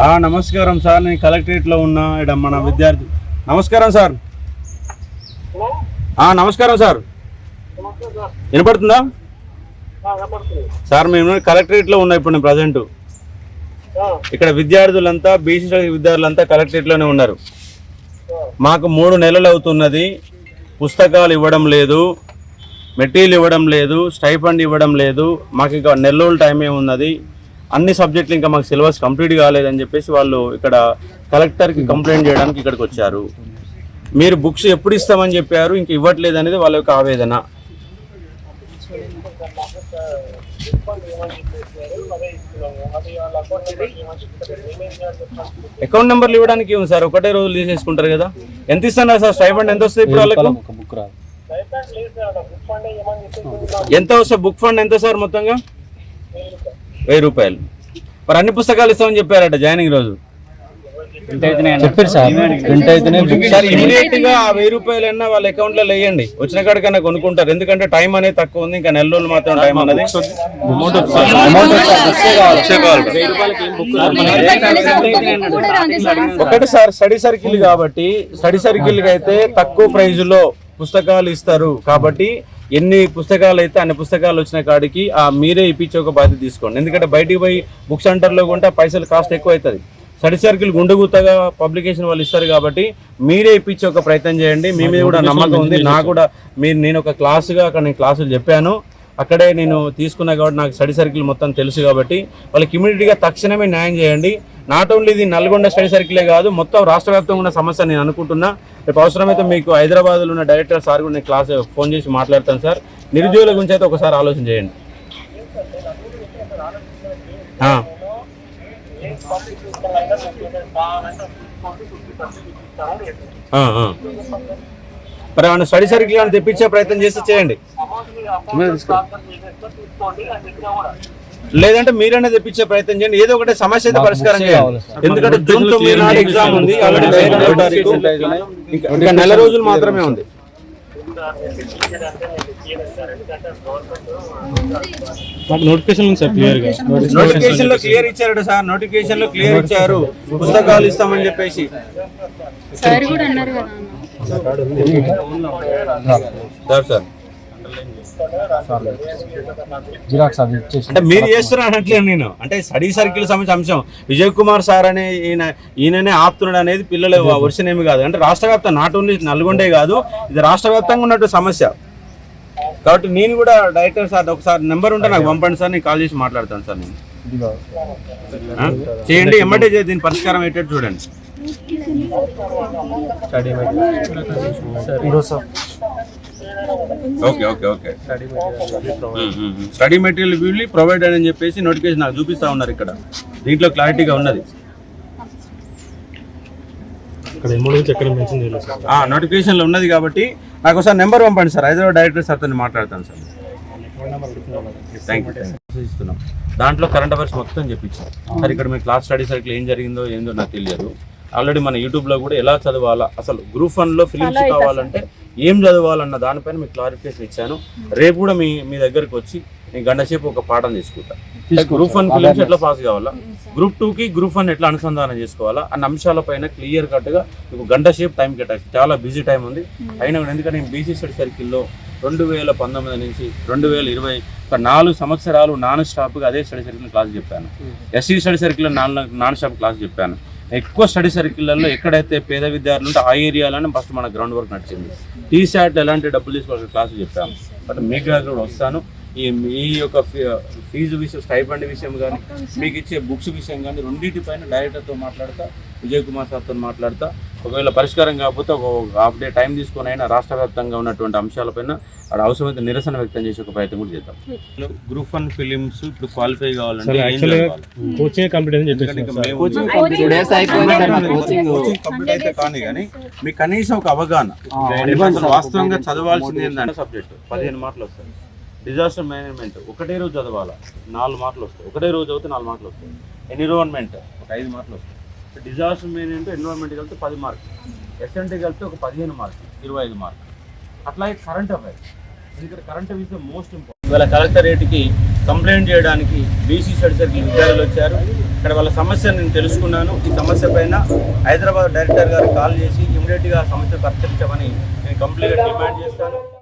ఆ, నమస్కారం సార్. నేను కలెక్టరేట్లో ఉన్నా ఇక్కడ మన విద్యార్థి. నమస్కారం సార్. ఆ, నమస్కారం సార్. వినపడుతుందా? సార్ మేము కలెక్టరేట్లో ఉన్నా ఇప్పుడు నేను ప్రజెంట్. ఇక్కడ విద్యార్థులంతా బీసీ విద్యార్థులంతా కలెక్టరేట్లోనే ఉన్నారు. మాకు మూడు నెలలు అవుతున్నది. పుస్తకాలు ఇవ్వడం లేదు. మెటీరియల్ ఇవ్వడం లేదు. స్టైఫండ్ ఇవ్వడం లేదు. మాకు ఇంకా నెల రోజుల టైమే ఉన్నది. అన్ని సబ్జెక్టులు ఇంకా మాకు సిలబస్ కంప్లీట్ కాలేదని చెప్పేసి వాళ్ళు ఇక్కడ కలెక్టర్కి కంప్లైంట్ చేయడానికి ఇక్కడికి వచ్చారు. మీరు బుక్స్ ఎప్పుడు ఇస్తామని చెప్పారు? ఇంక ఇవ్వట్లేదు అనేది వాళ్ళ యొక్క ఆవేదన. అకౌంట్ నెంబర్లు ఇవ్వడానికి ఏమి సార్? ఒకటే రోజు తీసేసుకుంటారు కదా? ఎంత ఇస్తున్నారు సార్? స్టైఫండ్ ఎంత వస్తుంది ఇప్పుడు వాళ్ళకు? ఎంత వస్తుంది బుక్ ఫండ్ ఎంత సార్ మొత్తంగా? వెయ్యి రూపాయలు. మరి అన్ని పుస్తకాలు ఇస్తామని చెప్పారట జాయినింగ్ రోజు. చెప్పారు సార్. ప్రింట్ అయితేనే సార్ ఇమీడియట్గా ఆ వెయ్యి రూపాయలు అన్న వాళ్ళ అకౌంట్లో వేయండి వచ్చిన కాడికన్నా కొనుక్కుంటారు. ఎందుకంటే టైం అనేది తక్కువ ఉంది. ఇంకా నెల రోజులు మాత్రం టైం అనేది ఒకటి సార్ స్టడీ సర్కిల్ కాబట్టి స్టడీ సర్కిల్ అయితే తక్కువ ప్రైజ్లో పుస్తకాలు ఇస్తారు. కాబట్టి ఎన్ని పుస్తకాలు అయితే అన్ని పుస్తకాలు వచ్చిన కాడికి ఆ మీరే ఇప్పించే ఒక బాధ్యత తీసుకోండి. ఎందుకంటే బయటికి పోయి బుక్ సెంటర్లో కొంటే పైసలు కాస్ట్ ఎక్కువ అవుతుంది స్టడీ సర్కిల్ గుండెగుత్తగా పబ్లికేషన్ వాళ్ళు ఇస్తారు కాబట్టి మీరే ఇప్పించే ఒక ప్రయత్నం చేయండి. మీ మీద కూడా నమ్మకం ఉంది. నాకు కూడా మీరు నేను ఒక క్లాసుగా అక్కడ నేను క్లాసులు చెప్పాను. అక్కడే నేను తీసుకున్నా కాబట్టి నాకు స్టడీ సర్కిల్ మొత్తం తెలుసు కాబట్టి వాళ్ళకి ఇమీడియట్గా తక్షణమే న్యాయం చేయండి. నాట్ ఓన్లీ ఇది నల్గొండ స్టడీ సర్కిలే కాదు మొత్తం రాష్ట్ర వ్యాప్తంగా ఉన్న సమస్య నేను అనుకుంటున్నా. రేపు అవసరమైతే మీకు హైదరాబాద్లో ఉన్న డైరెక్టర్ సార్ కూడా నేను క్లాస్ ఫోన్ చేసి మాట్లాడతాను సార్. నిరుద్యోగుల గురించి అయితే ఒకసారి ఆలోచన చేయండి. మరి ఏమైనా స్టడీ సర్కిల్ ఏమైనా తెప్పించే ప్రయత్నం చేస్తే చేయండి. లేదంటే మీరైనా తెప్పించే ప్రయత్నం చేయండి. ఏదో ఒకటి సమస్య అయితే పరిష్కారం చేయాలి ఎందుకంటే జూన్ తొమ్మిది నాడు ఎగ్జామ్ ఉంది. ఇంకా- ఇంకా నెల రోజులు మాత్రమే ఉంది. నోటిఫికేషన్ సార్ క్లియర్గా. నోటిఫికేషన్లో క్లియర్ ఇచ్చారట సార్. నోటిఫికేషన్లో క్లియర్ ఇచ్చారు. పుస్తకాలు ఇస్తామని చెప్పేసి. సార్ కూడా అన్నారు కదా. సార్. జిరాక్స్ అది అంటే మీరు చేస్తున్నారు అనట్లేదు నేను. అంటే స్టడీ సర్కిల్ సంబంధించిన అంశం. విజయ్ కుమార్ సార్ అనే ఈయన ఈయననే ఆపుతున్నాడు అనేది పిల్లల వర్షనేమి కాదు. అంటే రాష్ట్ర వ్యాప్తం నాట్ ఓన్లీ నల్గొండే కాదు ఇది రాష్ట్ర వ్యాప్తంగా ఉన్నట్టు సమస్య. కాబట్టి నేను కూడా డైరెక్టర్ సార్ ఒకసారి నెంబర్ ఉంటే నాకు పంపండి సార్ నేను కాల్ చేసి మాట్లాడతాను సార్ నేను? చేయండి ఎమ్మటే దీని పరిష్కారం అయ్యేటట్టు చూడండి. Okay okay okay. Study material వీళ్ళు ప్రొవైడెడ్ అని చెప్పేసి నోటిఫికేషన్ నాకు చూపిస్తా ఉన్నారు ఇక్కడ. దీంట్లో క్లారిటీగా ఉన్నది. నోటిఫికేషన్లో ఉన్నది కాబట్టి నాకు ఒకసారి నెంబర్ పంపండి సార్. హైదరాబాద్ డైరెక్టర్ సార్తో మాట్లాడతాను సార్. థ్యాంక్ యూ ఇస్తున్నాం. దాంట్లో కరెంట్ అఫైర్స్ మొత్తం చెప్పించాం సార్ ఇక్కడ మీ క్లాస్ స్టడీ సర్కిల్ ఏం జరిగిందో ఏందో నాకు తెలియదు. ఆల్రెడీ మన యూట్యూబ్లో కూడా ఎలా చదవాలా? అసలు గ్రూప్ వన్లో ఫిలిమ్స్ కావాలంటే ఏం చదవాలన్న దానిపైన మీకు క్లారిఫికేషన్ ఇచ్చాను. రేపు కూడా మీ మీ దగ్గరికి వచ్చి నేను గంట సేపు ఒక పాఠం తీసుకుంటా. గ్రూప్ వన్ ఫిలిమ్స్ ఎట్లా పాస్ కావాలా? గ్రూప్ టూకి గ్రూప్ వన్ ఎట్లా అనుసంధానం చేసుకోవాలా? అన్న అంశాలపైన క్లియర్ కట్గా మీకు గంట సేపు టైం కేటాయించి చాలా బిజీ టైం ఉంది. అయినా కూడా ఎందుకంటే నేను బీసీ స్టడీ సర్కిల్లో రెండు వేల పంతొమ్మిది నుంచి రెండు వేల ఇరవై ఒక నాలుగు సంవత్సరాలు నాన్ స్టాప్గా అదే స్టడీ సర్కిల్ క్లాస్ చెప్పాను. ఎస్సీ స్టడీ సర్కిల్లో నాన్ నాన్ స్టాప్ క్లాస్ చెప్పాను. ఎక్కువ స్టడీ సర్కిళ్ళల్లో ఎక్కడైతే పేద విద్యార్థులు ఉంటే ఆ ఏరియాలోనే ఫస్ట్ మన గ్రౌండ్ వర్క్ నడిచింది. టీ శాట్ ఎలాంటి డబ్బులు తీసుకోవాల్సిన క్లాస్ చెప్పాము. బట్ మీకు దగ్గర కూడా వస్తాను. ఈ ఈ యొక్క ఫీజు విషయం స్టైఫండ్ విషయం కానీ మీకు ఇచ్చే బుక్స్ విషయం కానీ రెండింటి పైన డైరెక్టర్తో మాట్లాడతా. విజయ్ కుమార్ సార్తో మాట్లాడతా. ఒకవేళ పరిష్కారం కాకపోతే ఒక హాఫ్ డే టైం తీసుకొని అయినా రాష్ట్ర వ్యాప్తంగా ఉన్నటువంటి అంశాలపైన అక్కడ అవసరమైతే నిరసన వ్యక్తం చేసే ఒక ప్రయత్నం కూడా చేద్దాం. గ్రూప్ వన్ ఫిలిమ్స్ ఇప్పుడు క్వాలిఫై కావాలంటే ఏం చదవాలి? కోచింగ్ కంప్లీట్ అని ఎందుకంటే చెప్పేసి ఇంకా మేము కోచింగ్ కంప్లీట్ అయితే కానీ కానీ మీకు కనీసం ఒక అవగాహన. వాస్తవంగా చదవాల్సింది ఏంటంటే సబ్జెక్ట్ పదిహేను మార్కులు వస్తాయి. డిజాస్టర్ మేనేజ్మెంట్ ఒకటే రోజు చదవాలా? నాలుగు మార్కులు వస్తాయి. ఒకటే రోజు చదివితే నాలుగు మార్కులు వస్తాయి. ఎన్విరాన్మెంట్ ఒక ఐదు మార్కులు వస్తాయి. డిజాస్టర్ మేనేజ్మెంట్ ఎన్విరాన్మెంట్ కలిపితే పది మార్కులు ఎస్ఎన్టీ కలిపితే ఒక పదిహేను మార్కులు ఇరవై ఐదు మార్కులు అట్లాగే కరెంట్ అఫైర్స్ ఎందుకంటే కరెంట్ అఫైర్స్ మోస్ట్ ఇంపార్టెంట్ ఇవాళ కలెక్టరేట్కి కంప్లైంట్ చేయడానికి బీసీ స్టడీ సర్కిల్ విద్యార్థులు వచ్చారు. ఇక్కడ వాళ్ళ సమస్య నేను తెలుసుకున్నాను. ఈ సమస్య పైన హైదరాబాద్ డైరెక్టర్ గారు కాల్ చేసి ఇమీడియట్గా ఆ సమస్య పరిష్కరించమని నేను కంప్లీట్గా డిమాండ్ చేస్తాను.